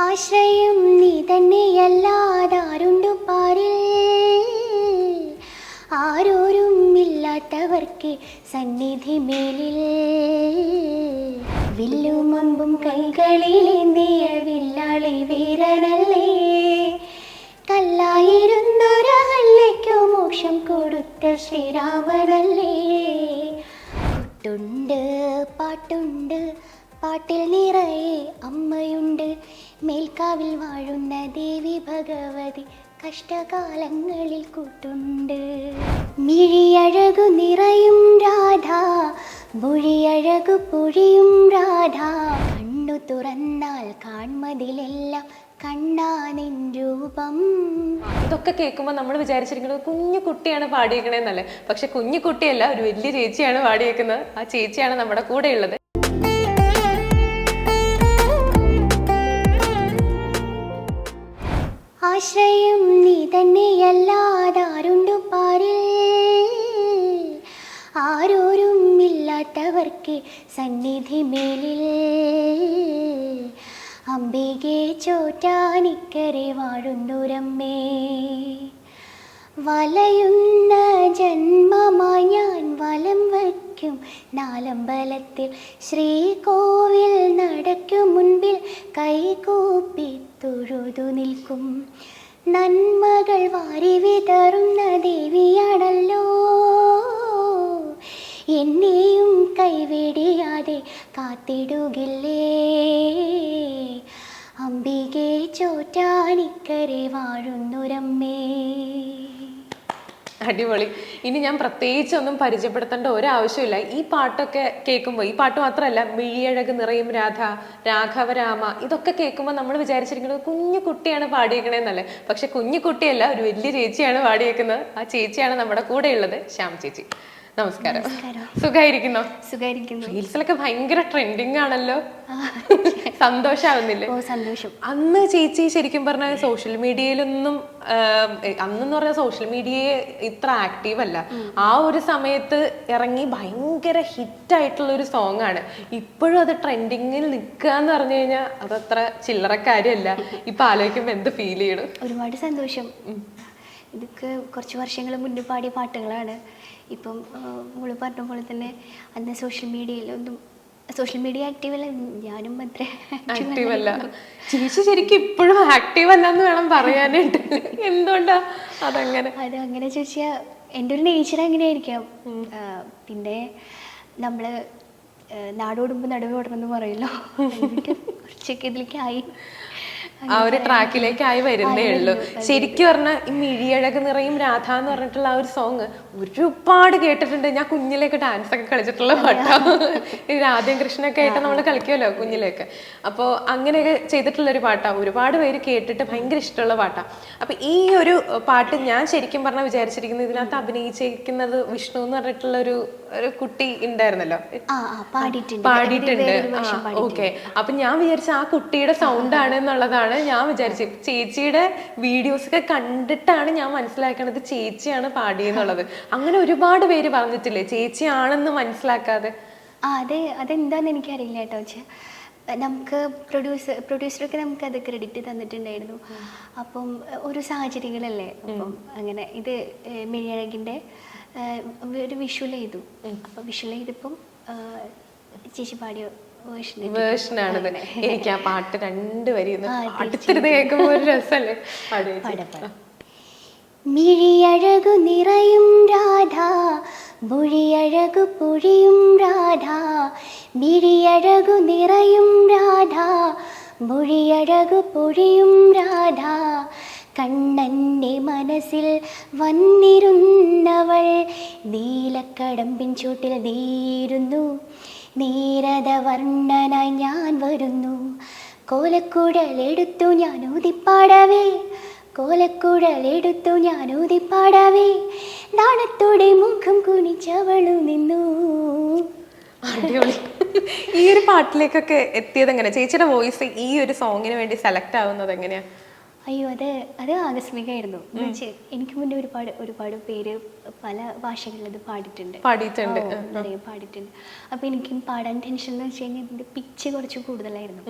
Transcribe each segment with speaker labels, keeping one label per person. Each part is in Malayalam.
Speaker 1: ആശ്രയം നീ തന്നെയല്ലാതാരുണ്ടു പാരിൽ. ആരോരും ഇല്ലാത്തവർക്ക് സന്നിധി മേലിൽ. വില്ലും അമ്പും കൈകളിലേന്തിയ വില്ലാളി വീരനല്ലേ. കല്ലായിരുന്നൊരഹല്യയ്ക്കു മോക്ഷം കൊടുത്ത ശ്രീരാമനല്ലേ. കൊട്ടുണ്ട് പാട്ടുണ്ട് പാട്ടിൽ നിറയെ അമ്മയുണ്ട്. മേൽക്കാവിൽ വാഴുന്ന ദേവി ഭഗവതി കഷ്ടകാലങ്ങളിൽ കൂട്ടുണ്ട്. മിഴിയഴകു നിറയും രാധ മൊഴിയഴകു പൊഴിയും രാധ. കണ്ണു തുറന്നാൽ കാൺമതിലെല്ലാം കണ്ണാനിൻ രൂപം.
Speaker 2: ഇതൊക്കെ കേൾക്കുമ്പോൾ നമ്മൾ വിചാരിച്ചിരിക്കുന്നത് കുഞ്ഞു കുട്ടിയാണ് പാടിയേക്കണേന്നല്ലേ. പക്ഷെ കുഞ്ഞു കുട്ടിയല്ല ഒരു വലിയ ചേച്ചിയാണ് പാടിയേക്കുന്നത്. ആ ചേച്ചിയാണ് നമ്മുടെ കൂടെ ഉള്ളത്
Speaker 1: ആശ്രയം നീ തന്നെയല്ലാതാരുണ്ടു പാരിൽ. ആരോരും ഇല്ലാത്തവർക്ക് സന്നിധി മേലിൽ അംബികെ ചോറ്റാനിക്കരെ വാഴുന്നുരമ്മേ. വലയുന്ന ജന്മമായി ഞാൻ വലം വയ്ക്കും നാലമ്പലത്തിൽ ശ്രീകോവിൽ നടക്കും. മുൻപിൽ കൈകൂപ്പി തൊഴുതു നിൽക്കും. നന്മകൾ വാരി വിതറുന്ന ദേവിയാണല്ലോ. എന്നെയും കൈവിടിയാതെ കാത്തിടുകില്ലേ? അംബികെ ചോറ്റാനിക്കരെ വാഴുന്നൊരമ്മേ.
Speaker 2: അടിപൊളി. ഇനി ഞാൻ പ്രത്യേകിച്ച് ഒന്നും പരിചയപ്പെടുത്തേണ്ട ഒരാവശ്യമില്ല. ഈ പാട്ടൊക്കെ കേൾക്കുമ്പോൾ ഈ പാട്ട് മാത്രമല്ല മിഴിയഴക് നിറയും രാധ രാഘവരാമ ഇതൊക്കെ കേൾക്കുമ്പോൾ നമ്മൾ വിചാരിച്ചിരിക്കുന്നത് കുഞ്ഞു കുട്ടിയാണ് പാടിയേക്കണേന്നല്ലേ. പക്ഷെ കുഞ്ഞു കുട്ടിയല്ല ഒരു വലിയ ചേച്ചിയാണ് പാടിയേക്കുന്നത്. ആ ചേച്ചിയാണ് നമ്മുടെ കൂടെയുള്ളത് ശ്യാം ചേച്ചി. നമസ്കാരം. സുഖായിരിക്കുന്നു?
Speaker 1: സുഖായിരിക്കുന്നോ.
Speaker 2: റീൽസിലൊക്കെ ഭയങ്കര ട്രെൻഡിങ് ആണല്ലോ. സന്തോഷാവുന്നില്ലേ?
Speaker 1: ഓ സന്തോഷം.
Speaker 2: അന്ന് ചേച്ചി ശരിക്കും പറഞ്ഞാൽ സോഷ്യൽ മീഡിയയിലൊന്നും അന്നെന്ന് പറഞ്ഞാൽ സോഷ്യൽ മീഡിയയെ ഇത്ര ആക്റ്റീവ് അല്ല. ആ ഒരു സമയത്ത് ഇറങ്ങി ഭയങ്കര ഹിറ്റ് ആയിട്ടുള്ള ഒരു സോങ് ആണ്. ഇപ്പോഴും അത് ട്രെൻഡിങ്ങിൽ നിൽക്കുക എന്ന് പറഞ്ഞു കഴിഞ്ഞാൽ അതത്ര ചില്ലറ കാര്യമല്ല. ഇപ്പൊ ആലോചിക്കുമ്പോ എന്ത് ഫീൽ ചെയ്യണം?
Speaker 1: ഒരുപാട് സന്തോഷം. ഇതൊക്കെ കുറച്ച് വർഷങ്ങൾ മുന്നേ പാടിയ പാട്ടുകളാണ്. ഇപ്പം മോൾ പറഞ്ഞ പോലെ തന്നെ അന്ന് സോഷ്യൽ മീഡിയയിലൊന്നും സോഷ്യൽ മീഡിയ ആക്റ്റീവ് അല്ല ഞാനും അത്ര
Speaker 2: ആക്റ്റീവ് അല്ല. ചേച്ചി ശരിക്കും ഇപ്പോഴും ആക്റ്റീവ് അല്ല എന്ന് വേണം പറയാനായിട്ട്. എന്തുകൊണ്ടാ അതങ്ങനെ?
Speaker 1: അത് അങ്ങനെ ചോദിച്ചാൽ എന്റെ ഒരു നേച്ചർ അങ്ങനെയായിരിക്കാം. പിന്നെ നമ്മൾ നാടോടുമ്പോൾ നടുവ് ഓടണമെന്ന് എന്നിട്ട് കുറച്ചൊക്കെ ഇതിലേക്ക് ആയി.
Speaker 2: ആ ഒരു ട്രാക്കിലേക്കായി വരുന്നേ ഉള്ളൂ. ശരിക്കും പറഞ്ഞാൽ ഈ മിഴിയഴക് നിറയും രാധ എന്ന് പറഞ്ഞിട്ടുള്ള ആ ഒരു സോങ് ഒരുപാട് കേട്ടിട്ടുണ്ട്. ഞാൻ കുഞ്ഞിലേക്ക് ഡാൻസ് ഒക്കെ കളിച്ചിട്ടുള്ള പാട്ടാണ് ഈ രാധയും കൃഷ്ണൊക്കെ ആയിട്ട് നമ്മൾ കളിക്കുമല്ലോ കുഞ്ഞിലേക്ക്. അപ്പോൾ അങ്ങനെയൊക്കെ ചെയ്തിട്ടുള്ള ഒരു പാട്ടാണ് ഒരുപാട് പേര് കേട്ടിട്ട് ഭയങ്കര ഇഷ്ടമുള്ള പാട്ടാണ് അപ്പൊ ഈ ഒരു പാട്ട് ഞാൻ ശരിക്കും പറഞ്ഞാൽ വിചാരിച്ചിരിക്കുന്നത് ഇതിനകത്ത് അഭിനയിച്ചിരിക്കുന്നത് വിഷ്ണു എന്ന് പറഞ്ഞിട്ടുള്ള ഒരു ഒരു കുട്ടി ഉണ്ടായിരുന്നല്ലോ.
Speaker 1: പാടിയിട്ടുണ്ട്.
Speaker 2: ഓക്കെ. അപ്പൊ ഞാൻ വിചാരിച്ച ആ കുട്ടിയുടെ സൗണ്ട് ആണ് എന്നുള്ളതാണ് ഞാൻ വിചാരിച്ചു. ചേച്ചിയുടെ വീഡിയോസ് ഒക്കെ കണ്ടിട്ടാണ് ഞാൻ മനസ്സിലാക്കണത് ചേച്ചിയാണ് പാടിയെന്നുള്ളത്. അങ്ങനെ ഒരുപാട് പേര് പറഞ്ഞിട്ടില്ലേ? ചേച്ചിയാണെന്ന് മനസ്സിലാക്കാതെ.
Speaker 1: ആ അത്. അതെന്താന്ന് എനിക്കറിയില്ല കേട്ടോ പക്ഷേ നമുക്ക് പ്രൊഡ്യൂസർ പ്രൊഡ്യൂസറൊക്കെ നമുക്ക് അത് ക്രെഡിറ്റ് തന്നിട്ടുണ്ടായിരുന്നു. അപ്പം ഒരു സാഹചര്യങ്ങളല്ലേ? അപ്പം അങ്ങനെ ഇത് മിഴിയഴകിന്റെ ഒരു വിഷ്വൽ ചെയ്തു. അപ്പൊ വിഷ്വൽ ചെയ്തപ്പം ചേച്ചി പാടിയ
Speaker 2: വേർഷനാണിത് എനിക്ക് ആ പാട്ട് രണ്ട്
Speaker 1: വരി
Speaker 2: അടുത്തിരുന്ന് കേൾക്കുമ്പോ ഒരു രസമല്ലേ.
Speaker 1: മിഴിയഴകു നിറയും രാധ മൊഴിയഴകു പൊഴിയും രാധ. മിഴിയഴകു നിറയും രാധ മൊഴിയഴകു പൊഴിയും രാധ. കണ്ണന്റെ മനസ്സിൽ വന്നിരുന്നവൾ നീലക്കടമ്പിൻ ചൂട്ടിൽ നീരുന്നു നീരത വർണനായി ഞാൻ വരുന്നു. കോലക്കുഴലെടുത്തു ഞാൻ ഊതിപ്പാടവേ. കോലക്കുഴലെടുത്തു ഞാൻ ഊതിപ്പാടവേ. നാണത്തോടെ മുഖം കുനിച്ചവളു നിന്നു.
Speaker 2: ഈ ഒരു പാട്ടിലേക്കൊക്കെ എത്തിയത് എങ്ങനെ ചേച്ചിയുടെ വോയിസ് ഈ ഒരു സോങ്ങിന് വേണ്ടി സെലക്ട് ആവുന്നത് എങ്ങനെയാ?
Speaker 1: അയ്യോ അത് അത് ആകസ്മികമായിരുന്നു. എനിക്ക് മുന്നേ ഒരുപാട് ഒരുപാട് പേര് പല ഭാഷകളിൽ അത് പാടിയിട്ടുണ്ട്.
Speaker 2: പാടിയിട്ടുണ്ട്.
Speaker 1: പാടിയിട്ടുണ്ട്. അപ്പോൾ എനിക്കും പാടാൻ ടെൻഷൻ എന്ന് വെച്ച് കഴിഞ്ഞാൽ ഇതിന്റെ പിച്ച് കുറച്ച് കൂടുതലായിരുന്നു.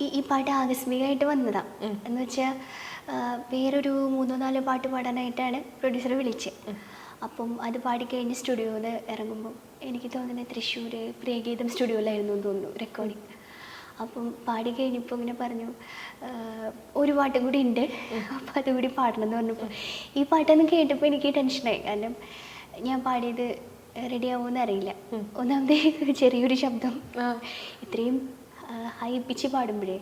Speaker 1: ഈ ഈ പാട്ട് ആകസ്മികമായിട്ട് വന്നതാ. എന്ന് വെച്ചാൽ വേറൊരു മൂന്നോ നാലോ പാട്ട് പാടാനായിട്ടാണ് പ്രൊഡ്യൂസർ വിളിച്ചത് അപ്പം അത് പാടിക്കഴിഞ്ഞ് സ്റ്റുഡിയോയിൽ ഇറങ്ങുമ്പോൾ എനിക്ക് തോന്നുന്നത് തൃശ്ശൂർ പ്രിയഗീതം സ്റ്റുഡിയോയിലായിരുന്നു എന്ന് തോന്നുന്നു റെക്കോർഡിങ് അപ്പം പാടി കഴിഞ്ഞപ്പോൾ ഇങ്ങനെ പറഞ്ഞു ഒരു പാട്ടും കൂടി ഉണ്ട്. അപ്പം അതുകൂടി പാടണം എന്ന് പറഞ്ഞപ്പോൾ ഈ പാട്ടൊന്ന് കേട്ടപ്പോൾ എനിക്ക് ടെൻഷനായി കാരണം ഞാൻ പാടിയത് റെഡി ആവുമെന്ന് അറിയില്ല. ഒന്നാമതേ ചെറിയൊരു ശബ്ദം. ഇത്രയും ഹൈ പിച്ച് പാടുമ്പോഴേ.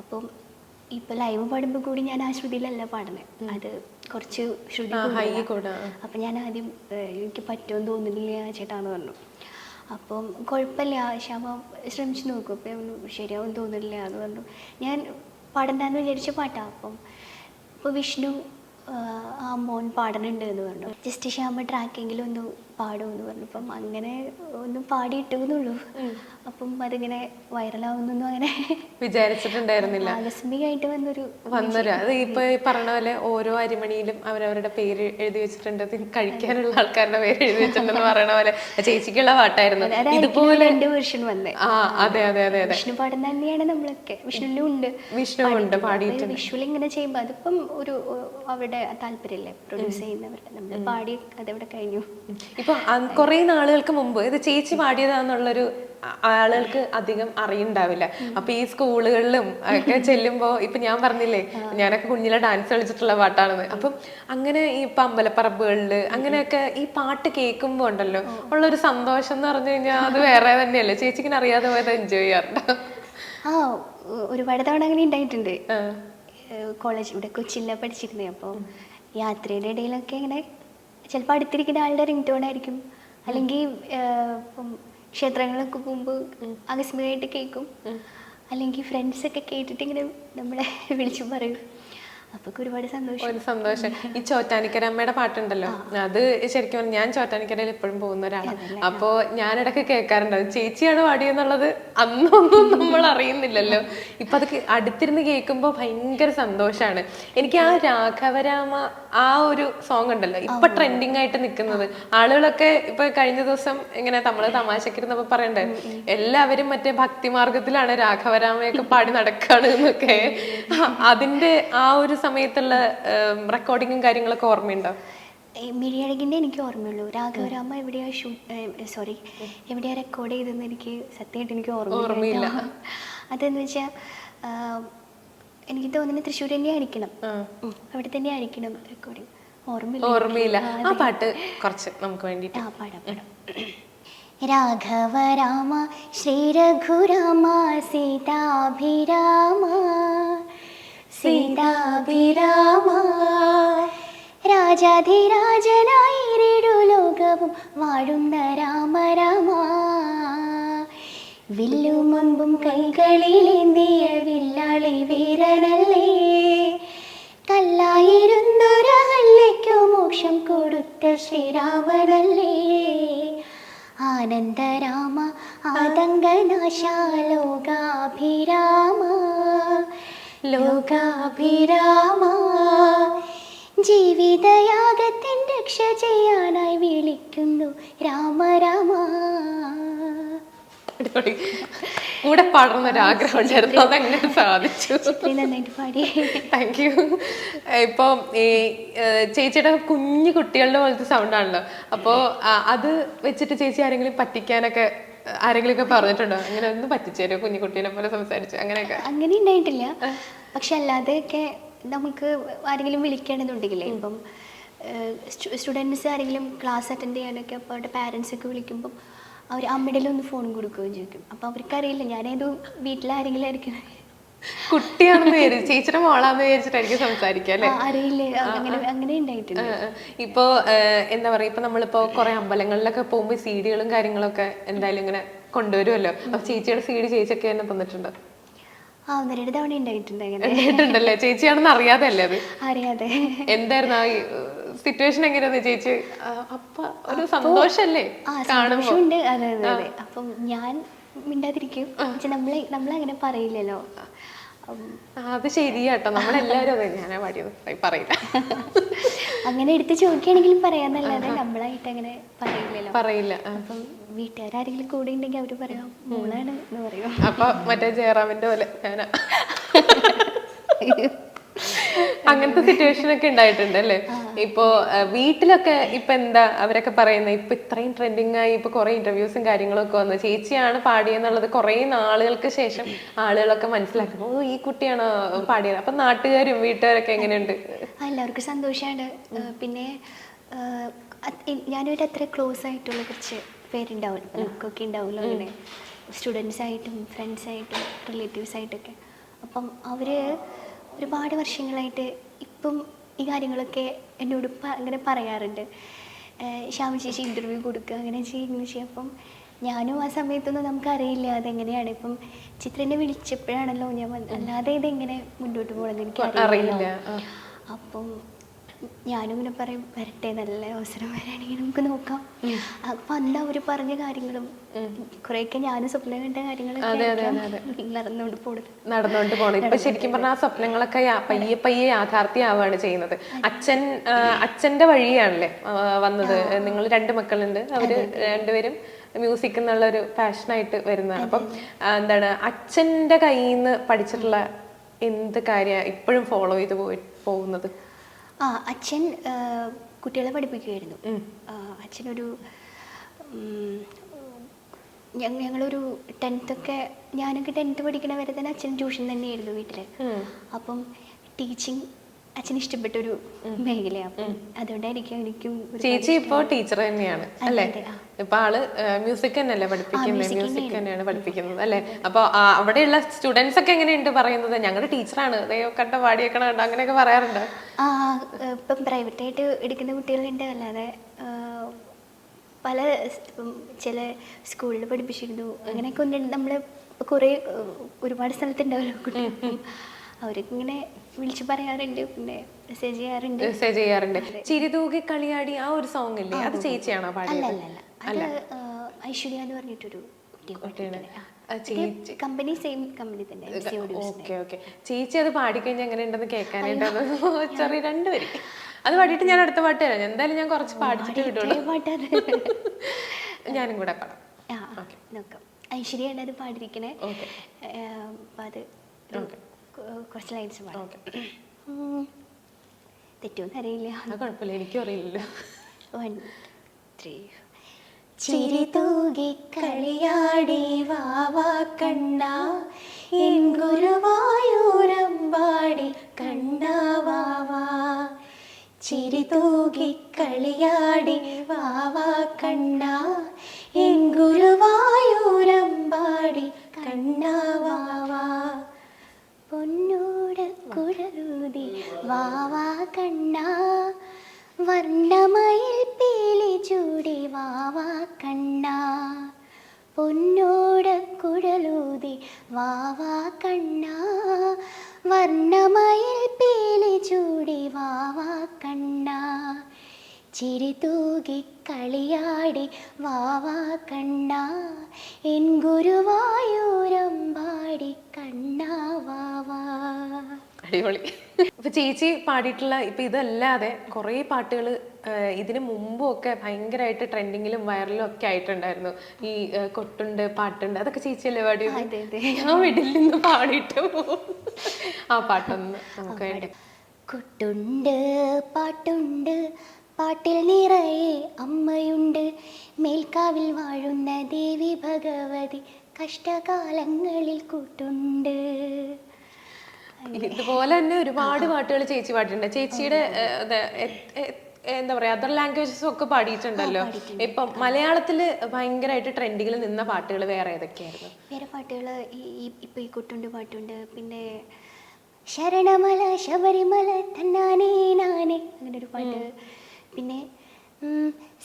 Speaker 1: അപ്പം ഇപ്പൊ ലൈവ് പാടുമ്പോൾ കൂടി ഞാൻ ആ ശ്രുതിയിലല്ല പാടുന്നത് അത് കുറച്ച് ശ്രുതി. അപ്പം ഞാൻ ആദ്യം എനിക്ക് പറ്റുമെന്ന് തോന്നുന്നില്ല ചേട്ടാന്ന് പറഞ്ഞു. അപ്പം കുഴപ്പമില്ല ശ്യാമ ശ്രമിച്ചു നോക്കും. അപ്പം ഒന്നും ശരിയാവും തോന്നില്ല എന്ന് പറഞ്ഞു. ഞാൻ പാടണ്ടെന്ന് വിചാരിച്ച പാട്ടാണ് അപ്പം ഇപ്പോൾ വിഷ്ണു ആ മോൻ പാടണുണ്ട് എന്ന് പറഞ്ഞു. ജസ്റ്റ് ശ്യാമ ട്രാക്കെങ്കിലും ഒന്ന് പാടുമെന്ന് പറഞ്ഞു. അപ്പം അങ്ങനെ ഒന്ന് പാടിയിട്ടുള്ളൂ അപ്പം അതിങ്ങനെ വൈറലാവുന്നൊന്നും അങ്ങനെ
Speaker 2: വിചാരിച്ചിട്ടുണ്ടായിരുന്നില്ല.
Speaker 1: ആകസ്മികമായിട്ട് വന്നൊരു
Speaker 2: വന്നൊരു അത് ഇപ്പൊ പറഞ്ഞ പോലെ ഓരോ അരിമണിയിലും അവരവരുടെ പേര് എഴുതി വെച്ചിട്ടുണ്ട്. കഴിക്കാനുള്ള ആൾക്കാരുടെ പേര് എഴുതി വെച്ചിട്ടുണ്ടെന്ന് പറയണ പോലെ. ചേച്ചിക്കുള്ള പാട്ടായിരുന്നു. ഇതുപോലെ
Speaker 1: രണ്ട് വേർഷൻ വന്നേ.
Speaker 2: ആ അതെ അതെ അതെ അതെ.
Speaker 1: വിഷ്ണു പാടുന്ന തന്നെയാണ് നമ്മളൊക്കെ. വിഷ്ണുവിലും ഉണ്ട്.
Speaker 2: വിഷ്ണു ഉണ്ട് പാടിയിട്ടുണ്ട്.
Speaker 1: വിഷ്ണു ഇങ്ങനെ ചെയ്യുമ്പോൾ അതിപ്പം ഒരു അവിടെ അവരുടെ താല്പര്യമല്ലേ പ്രൊഡ്യൂസ് ചെയ്യുന്നവരുടെ. നമ്മൾ പാടി അതവിടെ കഴിഞ്ഞു.
Speaker 2: ഇപ്പൊ കുറെ നാളുകൾക്ക് മുമ്പ് ഇത് ചേച്ചി പാടിയതാന്നുള്ളൊരു ആളുകൾക്ക് അധികം അറിയുണ്ടാവില്ല. അപ്പൊ ഈ സ്കൂളുകളിലും ഒക്കെ ചെല്ലുമ്പോ ഇപ്പൊ ഞാൻ പറഞ്ഞില്ലേ ഞാനൊക്കെ കുഞ്ഞിലെ ഡാൻസ് കളിച്ചിട്ടുള്ള പാട്ടാണെന്ന്. അപ്പം അങ്ങനെ ഈ ഇപ്പൊ അമ്പലപ്പറമ്പുകളിൽ അങ്ങനെയൊക്കെ ഈ പാട്ട് കേൾക്കുമ്പോ ഉണ്ടല്ലോ ഉള്ളൊരു സന്തോഷം എന്ന് പറഞ്ഞു കഴിഞ്ഞാൽ അത് വേറെ തന്നെയല്ലേ? ചേച്ചിക്ക് അറിയാതെ പോയത് എൻജോയ് ചെയ്യാറുണ്ട്?
Speaker 1: ആ ഒരുപാട് തവണ അങ്ങനെ ഉണ്ടായിട്ടുണ്ട്. കോളേജ് ഇവിടെ കൊച്ചിയിലാണ് പഠിച്ചിരുന്നേ. അപ്പോൾ യാത്രയുടെ ഇടയിലൊക്കെ ഇങ്ങനെ ചിലപ്പോൾ അടുത്തിരിക്കുന്ന ആളുടെ റിംഗ് ടോൺ ആയിരിക്കും. അല്ലെങ്കിൽ ഇപ്പം ക്ഷേത്രങ്ങളൊക്കെ പോകുമ്പോൾ അകസ്മികമായിട്ട് കേൾക്കും. അല്ലെങ്കിൽ ഫ്രണ്ട്സൊക്കെ കേട്ടിട്ട് ഇങ്ങനെ നമ്മളെ വിളിച്ചു പറയും. അപ്പോൾ ഒരുപാട് സന്തോഷം.
Speaker 2: ഒരു സന്തോഷം. ഈ ചോറ്റാനിക്കര അമ്മയുടെ പാട്ടുണ്ടല്ലോ. അത് ശരിക്കും ഞാൻ ചോറ്റാനിക്കരയിൽ എപ്പോഴും പോകുന്ന ഒരാളാണ് അപ്പോ ഞാൻ ഇടയ്ക്ക് കേൾക്കാറുണ്ട്. അത് ചേച്ചിയാണ് പാടിയെന്നുള്ളത് അന്നൊന്നും നമ്മൾ അറിയുന്നില്ലല്ലോ. ഇപ്പൊ അത് അടുത്തിരുന്ന് കേൾക്കുമ്പോൾ ഭയങ്കര സന്തോഷാണ്. എനിക്ക് ആ രാഘവരാമ ആ ഒരു സോങ് ഉണ്ടല്ലോ. ഇപ്പൊ ട്രെൻഡിങ് ആയിട്ട് നിൽക്കുന്നത്. ആളുകളൊക്കെ ഇപ്പൊ കഴിഞ്ഞ ദിവസം ഇങ്ങനെ നമ്മൾ തമാശക്കിരുന്നപ്പോ പറയണ്ടേ എല്ലാവരും മറ്റേ ഭക്തിമാർഗത്തിലാണ് രാഘവരാമയൊക്കെ പാടി നടക്കാണ് എന്നൊക്കെ. അതിന്റെ ആ ഒരു സമയത്തുള്ള റെക്കോർഡിങ്ങും കാര്യങ്ങളൊക്കെ ഓർമ്മയുണ്ടോ?
Speaker 1: മിഴിയഴകിന്റെ എനിക്ക് ഓർമ്മയുള്ളൂ. രാഘവരാമ എവിടെയാ ഷൂട്ട് സോറി എവിടെയാ റെക്കോർഡ് ചെയ്തതെന്ന് എനിക്ക് സത്യമായിട്ട് എനിക്ക്.
Speaker 2: ഓർമ്മയില്ല
Speaker 1: അതെന്ന് വെച്ചാൽ എനിക്ക് തോന്നുന്നു തൃശ്ശൂർ തന്നെ ആയിരിക്കണം. അവിടെ തന്നെ ആയിരിക്കണം റെക്കോർഡിങ് ഓർമ്മയില്ല.
Speaker 2: ഓർമ്മയില്ല. ആ പാട്ട് കുറച്ച് നമുക്ക് വേണ്ടിട്ട്
Speaker 1: ആ പാടാം പാടാം. രാഘവ രാമ ശ്രീ രഘുരാമ സീതാഭിരാമ. സീതാഭിരാമ രാജാധിരാജനായിരടു ലോകവും വാഴുന്ന രാമ രാമ. വില്ലും മുമ്പും കൈകളിലേന്തിയ വില്ലാളി വീരനല്ലേ? കല്ലായിരുന്നൊരഹല്യയ്ക്കു മോക്ഷം കൊടുത്ത ശ്രീരാമനല്ലേ? ആനന്ദരാമ ആതങ്കനാശാലോകാഭിരാമ ലോകാഭിരാമ ജീവിതയാഗത്തിൻ രക്ഷ ചെയ്യാനായി വിളിക്കുന്നു രാമ.
Speaker 2: കൂടെ പാടണം ഒരു ആഗ്രഹം ഉണ്ടായിരുന്നു അതങ്ങനെ സാധിച്ചു താങ്ക് യു ഇപ്പൊ ഈ ചേച്ചിയുടെ കുഞ്ഞു കുട്ടികളുടെ പോലത്തെ സൗണ്ട് ആണല്ലോ. അപ്പോ ആ, അത് വെച്ചിട്ട് ചേച്ചി ആരെങ്കിലും പറ്റിക്കാനൊക്കെ ആരെങ്കിലും ഒക്കെ പറഞ്ഞിട്ടുണ്ടോ? അങ്ങനെ ഒന്ന് പറ്റിച്ചേരോ കുഞ്ഞു കുട്ടീനെ പോലെ സംസാരിച്ചു? അങ്ങനെയൊക്കെ.
Speaker 1: അങ്ങനെ ഉണ്ടായിട്ടില്ല. പക്ഷെ അല്ലാതെയൊക്കെ നമുക്ക് ആരെങ്കിലും വിളിക്കണമെന്നുണ്ടെങ്കിലേ ഇപ്പം സ്റ്റുഡൻസ് ആരെങ്കിലും ക്ലാസ് അറ്റൻഡ് ചെയ്യാനൊക്കെ അപ്പോൾ അവരുടെ പാരൻസ് ഒക്കെ വിളിക്കുമ്പം അവർ അമ്മയുടെ ഒന്ന് ഫോൺ കൊടുക്കുകയും ചോദിക്കും അപ്പോൾ അവർക്കറിയില്ല ഞാനേതോ വീട്ടിലാരെങ്കിലും ആയിരിക്കും
Speaker 2: കുട്ടിയാണെന്ന് വിചാരിച്ചു ചേച്ചിയുടെ മോളാന്ന് വിചാരിച്ചിട്ടായിരിക്കും സംസാരിക്കുക അല്ലെ?
Speaker 1: അറിയില്ലേ അങ്ങനെ അങ്ങനെ ഉണ്ടായിട്ടുണ്ട്
Speaker 2: ഇപ്പോ എന്താ പറയാ ഇപ്പൊ നമ്മളിപ്പോ കുറെ അമ്പലങ്ങളിലൊക്കെ പോകുമ്പോ സീഡികളും കാര്യങ്ങളൊക്കെ എന്തായാലും ഇങ്ങനെ കൊണ്ടുവരുമല്ലോ? അപ്പൊ ചേച്ചിയുടെ സീഡി ചേച്ചിയൊക്കെ തന്നെ തന്നിട്ടുണ്ട്.
Speaker 1: ആ ഒന്ന് രണ്ട് തവണ ഉണ്ടായിട്ടുണ്ട്
Speaker 2: ചേച്ചിയാണെന്ന് അറിയാതെ അല്ലേ അത്?
Speaker 1: അറിയാതെ.
Speaker 2: എന്തായിരുന്നു ആ സിറ്റുവേഷൻ എങ്ങനെയാന്ന് ചേച്ചി? അപ്പൊ ഒരു സന്തോഷല്ലേ
Speaker 1: സന്തോഷമുണ്ട്. അതെ അതെ അതെ. അപ്പം ഞാൻ മിണ്ടാതിരിക്കും. പക്ഷെ നമ്മളെ നമ്മളങ്ങനെ പറയില്ലല്ലോ.
Speaker 2: അത് ശരിയാട്ടോ. നമ്മളെല്ലാരും അതെ ഞാനാ പാടിയത് പറയില്ല.
Speaker 1: അങ്ങനെ എടുത്ത് ചോദിക്കുകയാണെങ്കിലും പറയാന്നല്ലാതെ നമ്മളായിട്ട് അങ്ങനെ പറയില്ലല്ലോ.
Speaker 2: പറയില്ല.
Speaker 1: അപ്പം വീട്ടുകാരെങ്കിലും കൂടെ ഉണ്ടെങ്കിൽ അവർ പറയാം മോളാണ് എന്ന് പറയും.
Speaker 2: അപ്പൊ മറ്റേ ജയറാമിന്റെ പോലെ ഞാനാ. അങ്ങനത്തെ സിറ്റുവേഷൻ ഒക്കെ ഉണ്ടായിട്ടുണ്ട് അല്ലേ? ഇപ്പോ വീട്ടിലൊക്കെ ഇപ്പൊ എന്താ അവരൊക്കെ പറയുന്നത് ഇപ്പൊ ഇത്രയും ട്രെൻഡിങ് ആയി ഇപ്പൊ കുറെ ഇന്റർവ്യൂസും കാര്യങ്ങളും ഒക്കെ വന്നു. ചേച്ചിയാണ് പാടിയെന്നുള്ളത് കുറെ നാളുകൾക്ക് ശേഷം ആളുകളൊക്കെ മനസ്സിലാക്കും ഓ ഈ കുട്ടിയാണോ പാടിയത്? അപ്പൊ നാട്ടുകാരും വീട്ടുകാരൊക്കെ എങ്ങനെയുണ്ട്?
Speaker 1: എല്ലാവർക്കും സന്തോഷമാണ് പിന്നെ ഞാനിവിടെ ഞാനൊരു അത്ര ക്ലോസ് ആയിട്ടുള്ള കുറച്ച് പേരുണ്ടാവും. നമുക്കൊക്കെ ഉണ്ടാവുമല്ലോ അങ്ങനെ. സ്റ്റുഡൻസ് ആയിട്ടും ഫ്രണ്ട്സ് ആയിട്ടും റിലേറ്റീവ്സ് ആയിട്ടൊക്കെ. അപ്പം അവർ ഒരുപാട് വർഷങ്ങളായിട്ട് ഇപ്പം ഈ കാര്യങ്ങളൊക്കെ എന്നോട് അങ്ങനെ പറയാറുണ്ട്. ശ്യാമ ചേച്ചി ഇന്റർവ്യൂ കൊടുക്കുക അങ്ങനെ ചെയ്യും ഇങ്ങനെ ചെയ്യും അപ്പം ഞാനും ആ സമയത്തൊന്നും നമുക്കറിയില്ല അതെങ്ങനെയാണ്. ഇപ്പം ചിത്രനെ വിളിച്ചപ്പോഴാണല്ലോ ഞാൻ അല്ലാതെ ഇതെങ്ങനെ മുന്നോട്ട് പോകണമെന്ന് എനിക്ക്
Speaker 2: അറിയില്ല.
Speaker 1: അപ്പം ഞാനും ഇങ്ങനെ പറയും വരട്ടെ നല്ല അവസരം വരാണെങ്കിൽ നമുക്ക് നോക്കാം. അപ്പം അന്ന് അവർ പറഞ്ഞ കാര്യങ്ങളും കുറെയൊക്കെ ഞാനും സ്വപ്നം കണ്ട കാര്യങ്ങളൊക്കെ നടന്നുകൊണ്ട്
Speaker 2: പോകണം ഇപ്പൊ ശരിക്കും പറഞ്ഞാൽ ആ സ്വപ്നങ്ങളൊക്കെ പയ്യെ പയ്യെ യാഥാർത്ഥ്യമാവാണ് ചെയ്യുന്നത്. അച്ഛൻ അച്ഛന്റെ വഴിയാണല്ലേ വന്നത്. നിങ്ങൾ രണ്ട് മക്കളുണ്ട്. അവർ രണ്ടുപേരും മ്യൂസിക് എന്നുള്ള ഒരു പാഷനായിട്ട് വരുന്നതാണ് അപ്പം എന്താണ് അച്ഛന്റെ കയ്യിൽ നിന്ന് പഠിച്ചിട്ടുള്ള എന്ത് കാര്യ ഇപ്പോഴും ഫോളോ ചെയ്ത് പോയി പോകുന്നത്?
Speaker 1: ആ അച്ഛൻ കുട്ടികളെ പഠിപ്പിക്കുമായിരുന്നു അച്ഛനൊരു ഉം, ഞങ്ങ- ഞങ്ങളൊരു ടെൻത്തൊക്കെ ഞാനൊക്കെ ടെൻത്ത് പഠിക്കണ വരെ തന്നെ അച്ഛൻ ട്യൂഷൻ തന്നെയായിരുന്നു വീട്ടിൽ അപ്പം ടീച്ചിങ് അച്ഛന് ഇഷ്ടപ്പെട്ട ഒരു മേഖലയാണ് അതുകൊണ്ടായിരിക്കും എനിക്കും
Speaker 2: ചേച്ചി ഇപ്പോ ടീച്ചർ തന്നെയാണ് അല്ലേ? ഇപ്പൊ ആൾ മ്യൂസിക് തന്നെയല്ലേ പഠിപ്പിക്കുന്നത് മ്യൂസിക് തന്നെയാണ്. പഠിപ്പിക്കുന്നത് അല്ലേ? അപ്പൊ അവിടെയുള്ള സ്റ്റുഡൻസ് ഒക്കെ എങ്ങനെയുണ്ട് പറയുന്നത്? ഞങ്ങളുടെ ടീച്ചറാണ്. കണ്ട പാടിയേക്കണ കണ്ട അങ്ങനെയൊക്കെ പറയാറുണ്ട്?
Speaker 1: ആ ഇപ്പം പ്രൈവറ്റ് ആയിട്ട് എടുക്കുന്ന കുട്ടികളുണ്ട്. അല്ലാതെ പല ഇപ്പം ചില സ്കൂളിൽ പഠിപ്പിച്ചിരുന്നു. അങ്ങനെയൊക്കെ ഉണ്ട്. നമ്മൾ കുറേ ഒരുപാട് സ്ഥലത്തുണ്ടാവല്ലോ. കുട്ടികൾ അവരൊക്കെ ഇങ്ങനെ വിളിച്ച് പറയാറുണ്ട്. പിന്നെ മെസ്സേജ് ചെയ്യാറുണ്ട്.
Speaker 2: മെസ്സേജ് ചെയ്യാറുണ്ട്. ചിരിതൂകി കളിയാടി ആ ഒരു സോങ് ഇല്ലേ? അത് ചേച്ചിയാണോ പാടിയത്?
Speaker 1: അല്ല അല്ല അത് ഐശ്വര്യ എന്ന് പറഞ്ഞിട്ടൊരു കമ്പനി സെയിം കമ്പനി തന്നെ
Speaker 2: ഓക്കെ ഓക്കെ. ചേച്ചി അത് പാടിക്കഴിഞ്ഞാൽ എങ്ങനെയുണ്ടെന്ന് കേൾക്കാനായിട്ടാണ്. ചെറിയ രണ്ടുപേര്. അത് പാടിയിട്ട് ഞാൻ അടുത്ത പാട്ട് തരാം. എന്തായാലും ഞാൻ കുറച്ച് പാടിച്ചിട്ട് വിട്ടോളൂ
Speaker 1: പാട്ടത്
Speaker 2: ഞാനും കൂടെ പാടാം.
Speaker 1: ഐശ്വര്യാണ് നോക്കാം. ഐശ്വര്യയാണ് അത് പാടിയിരിക്കണേ. അത് കുറച്ച് ലൈൻസ് പാടാം. ഉം. തെറ്റുമെന്ന് അറിയില്ല.
Speaker 2: കുഴപ്പമില്ല. എനിക്കും അറിയില്ല
Speaker 1: വൺ ത്രീ ചിരി തൂകി കളിയാടി വാവാ കണ്ണ. എൻ ഗുരുവായൂരമ്പാടി കണ്ണ വാവാ. ചിരി തൂകി കളിയാടി വാവാ കണ്ണ. എൻ ഗുരുവായൂരമ്പാടി കണ്ണ വാവാ പൊന്നോട് കുഴലൂതി വാവാ കണ്ണ. വർണമയിൽ പീലി ചൂടി വാവാ കണ്ണ. പൊന്നോട് കുഴലൂതി വാവാ കണ്ണ. വർണമയിൽ പീലി ചൂടി വാവാ കണ്ണ ചിരി തൂകി കളിയാടി വാവാ കണ്ണ. എൻ ഗുരുവായൂരമ്പാടി കണ്ണ വാവാ
Speaker 2: അടിപൊളി. ഇപ്പൊ ചേച്ചി പാടിയിട്ടുള്ള ഇപ്പൊ ഇതല്ലാതെ കുറേ പാട്ടുകൾ ഇതിനു മുമ്പും ഒക്കെ ഭയങ്കരമായിട്ട് ട്രെൻഡിങ്ങിലും വൈറലും ഒക്കെ ആയിട്ടുണ്ടായിരുന്നു. ഈ കൊട്ടുണ്ട് പാട്ടുണ്ട് അതൊക്കെ ചേച്ചിയല്ലേ പാടിയത്. ഞാൻ വീട്ടിൽ നിന്ന് പാടിയിട്ട് പോകും ആ പാട്ടൊന്ന് നമുക്ക് വേണ്ടി.
Speaker 1: കൊട്ടുണ്ട് പാട്ടുണ്ട് പാട്ടിൽ നിറയെ അമ്മയുണ്ട്. മേൽക്കാവിൽ വാഴുന്ന ദേവി ഭഗവതി കഷ്ടകാലങ്ങളിൽ കൂട്ടുണ്ട്.
Speaker 2: ഇതുപോലെ തന്നെ ഒരുപാട് പാട്ടുകൾ ചേച്ചി പാട്ടിട്ടുണ്ട് ചേച്ചിയുടെ എന്താ പറയാ അതർ ലാംഗ്വേജസ് ഒക്കെ പാടിയിട്ടുണ്ടല്ലോ. ഇപ്പം മലയാളത്തിൽ ഭയങ്കരമായിട്ട് ട്രെൻഡിങ്ങിൽ നിന്ന പാട്ടുകൾ വേറെ ഏതൊക്കെയായിരുന്നു?
Speaker 1: വേറെ പാട്ടുകൾ ഈ- ഇപ്പൊ ഈ കുട്ടുണ്ട് പാട്ടുണ്ട് പിന്നെ ശരണമല ശബരിമല തന്നാനേ നാനേ. അങ്ങനെ ഒരു പാട്ട്. പിന്നെ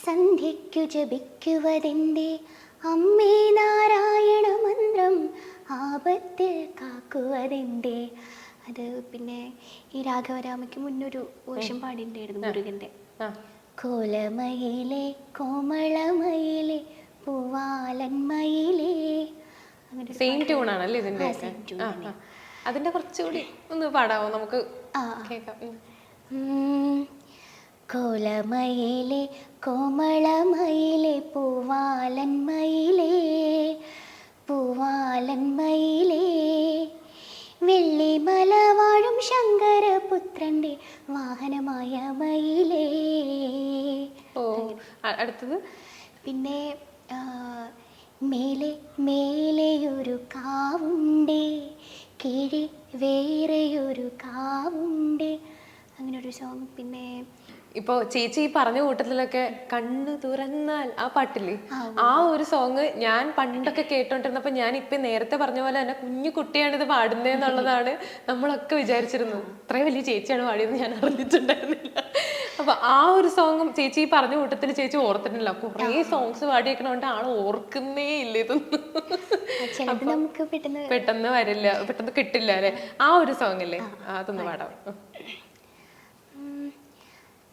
Speaker 1: സന്ധ്യയ്ക്കു ജപിക്കുവതെന്തേ? അമ്മേ നാരായണ മന്ത്രം ആപത്തിൽ കാക്കുവതെന്തേ? അത് പിന്നെ ഈ രാഘവരാമയ്ക്ക് മുന്നൊരു വേഷം പാടിണ്ടായിരുന്നു
Speaker 2: മുരുകന്റെ.
Speaker 1: കോലമയിലെ കോമളമയിലെ പൂവാലന്മയിലെ. അങ്ങനെ
Speaker 2: സെയിം ട്യൂൺ ആണല്ലേ ഇതിന്റെ അതിന്റെ കുറച്ചുകൂടി ഒന്ന് പാടാവോ? നമുക്ക്. കേൾക്കാം.
Speaker 1: കോലമയിലെ കോമളമയിലെ പൂവാലൻ മയിലേ പൂവാലൻ മയിലേ വെള്ളിമല വാഴും ശങ്കരപുത്രന്റെ വാഹനമായ മയിലേ.
Speaker 2: ഓ അടുത്തത്?
Speaker 1: പിന്നെ മേലെ മേലെ മേലെയൊരു കാവുണ്ട്. കീഴെ വേറെയൊരു കാവുണ്ട്. അങ്ങനെ ഒരു സോങ് പിന്നെ
Speaker 2: ഇപ്പൊ ചേച്ചി ഈ പറഞ്ഞ കൂട്ടത്തിലൊക്കെ കണ്ണു തുറന്നാൽ ആ പാട്ടില്ലേ? ആ ഒരു സോങ് ഞാൻ പണ്ടൊക്കെ കേട്ടോണ്ടിരുന്നപ്പോ ഞാൻ ഇപ്പൊ നേരത്തെ പറഞ്ഞ പോലെ തന്നെ കുഞ്ഞു കുട്ടിയാണ് ഇത് പാടുന്നതെന്നുള്ളതാണ് നമ്മളൊക്കെ വിചാരിച്ചിരുന്നത്. ഇത്രയും വലിയ ചേച്ചിയാണ് പാടിയെന്ന് ഞാൻ അറിഞ്ഞിട്ടുണ്ടായിരുന്നില്ല. അപ്പൊ ആ ഒരു സോങ്ങും ചേച്ചി പറഞ്ഞ കൂട്ടത്തിൽ ചേച്ചി ഓർത്തിട്ടില്ല. കുറേ സോങ്സ് പാടിയേക്കണോണ്ട് ആൾ ഓർക്കുന്നേ ഇല്ല ഇതൊന്നും.
Speaker 1: നമുക്ക് പെട്ടെന്ന്
Speaker 2: പെട്ടെന്ന് വരില്ല. പെട്ടെന്ന് കിട്ടില്ല അല്ലെ? ആ ഒരു സോങ് അല്ലേ അതൊന്ന് പാടാം.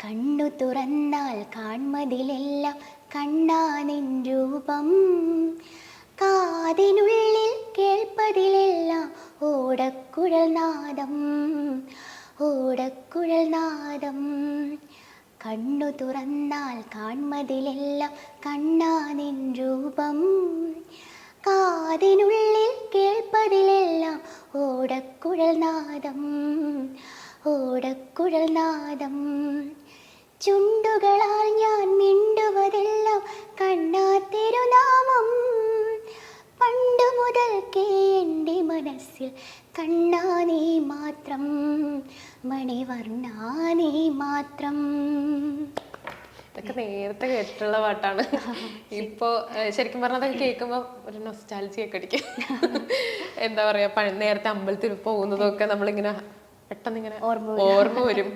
Speaker 1: കണ്ണു തുറന്നാൽ കാൺമതിലെല്ലാം കണ്ണാനിൻ രൂപം. കാതിനുള്ളിൽ കേൾപ്പതിലെല്ലാം ഓടക്കുഴൽ നാദം. ഓടക്കുഴൽ നാദം. കണ്ണു തുറന്നാൽ കാൺമതിലെല്ലാം കണ്ണാനിൻ രൂപം. കാതിനുള്ളിൽ കേൾപ്പതിലെല്ലാം ഓടക്കുഴൽ നാദം ഓടക്കുഴൽ നാദം. ചുണ്ടുകളാൽ ഞാൻ മിണ്ടുവതെല്ലാം കണ്ണാത്തിരുനാമം പണ്ടു മുതൽക്കേ എന്റെ മനസ്സിൽ കണ്ണാ നീ മാത്രം. മണിവർണാ നീ മാത്രം.
Speaker 2: ഇതൊക്കെ നേരത്തെ കേട്ടിട്ടുള്ള പാട്ടാണ്. ഇപ്പോ ശരിക്കും പറഞ്ഞാൽ അതൊക്കെ കേൾക്കുമ്പോൾ ഒരു നൊസ്റ്റാലജി ഒക്കെ അടിക്കും. എന്താ പറയാ നേരത്തെ അമ്പലത്തിൽ പോകുന്നതൊക്കെ നമ്മളിങ്ങനെ പെട്ടെന്ന് ഇങ്ങനെ ഓർമ്മ വരും.